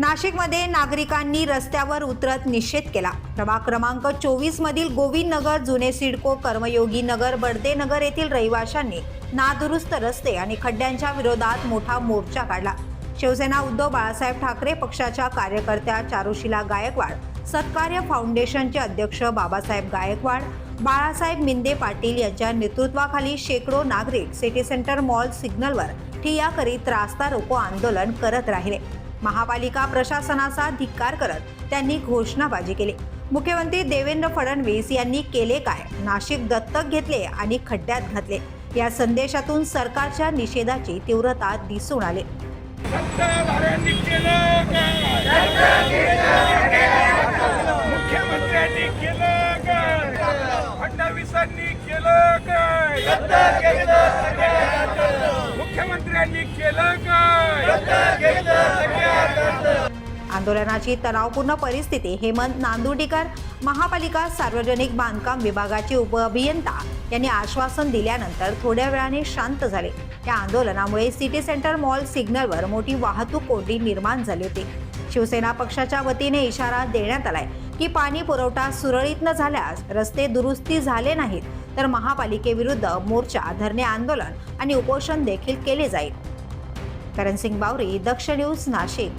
नाशिकमध्ये नागरिकांनी रस्त्यावर उतरत निषेध केला. प्रभाग क्रमांक चोवीस मधील गोविंद नगर जुने सिडको कर्मयोगी नगर बडदे नगर येथील रहिवाशांनी नादुरुस्त रस्ते आणि खड्ड्यांच्या विरोधात मोठा मोर्चा काढला. शिवसेना उद्धव बाळासाहेब ठाकरे पक्षाच्या कार्यकर्त्या चारुशिला गायकवाड सत्कार्य फाउंडेशनचे अध्यक्ष बाबासाहेब गायकवाड बाळासाहेब मिंदे पाटील यांच्या नेतृत्वाखाली शेकडो नागरिक सिटी सेंटर मॉल सिग्नलवर ठिया करीत रास्ता रोको आंदोलन करत राहिले. महापालिका प्रशासनाचा धिक्कार करत त्यांनी घोषणाबाजी केली. मुख्यमंत्री देवेंद्र फडणवीस यांनी केले काय? नाशिक दत्तक घेतले आणि खड्ड्यात घातले. या संदेशातून सरकारच्या निषेधाची तीव्रता दिसून आली. मुख्यमंत्र्यांनी केलं काय फडणवीसांनी केलं काय मुख्यमंत्र्यांनी केलं काय आंदोलनाची तणावपूर्ण परिस्थिती हेमंत नांदुर्डीकर महापालिका सार्वजनिक बांधकाम विभागाचे उपअभियंता यांनी आश्वासन दिल्यानंतर थोड्या वेळाने शांत झाले. या आंदोलनामुळे सिटी सेंटर मॉल सिग्नलवर मोठी वाहतूक कोंडी निर्माण झाली होती. शिवसेना पक्षाच्या वतीने इशारा देण्यात आलाय की पाणी पुरवठा सुरळीत न झाल्यास रस्ते दुरुस्ती झाले नाहीत तर महापालिकेविरुद्ध मोर्चा धरणे आंदोलन आणि उपोषण देखील केले जाईल. करणसिंग बावरी दक्ष न्यूज नाशिक.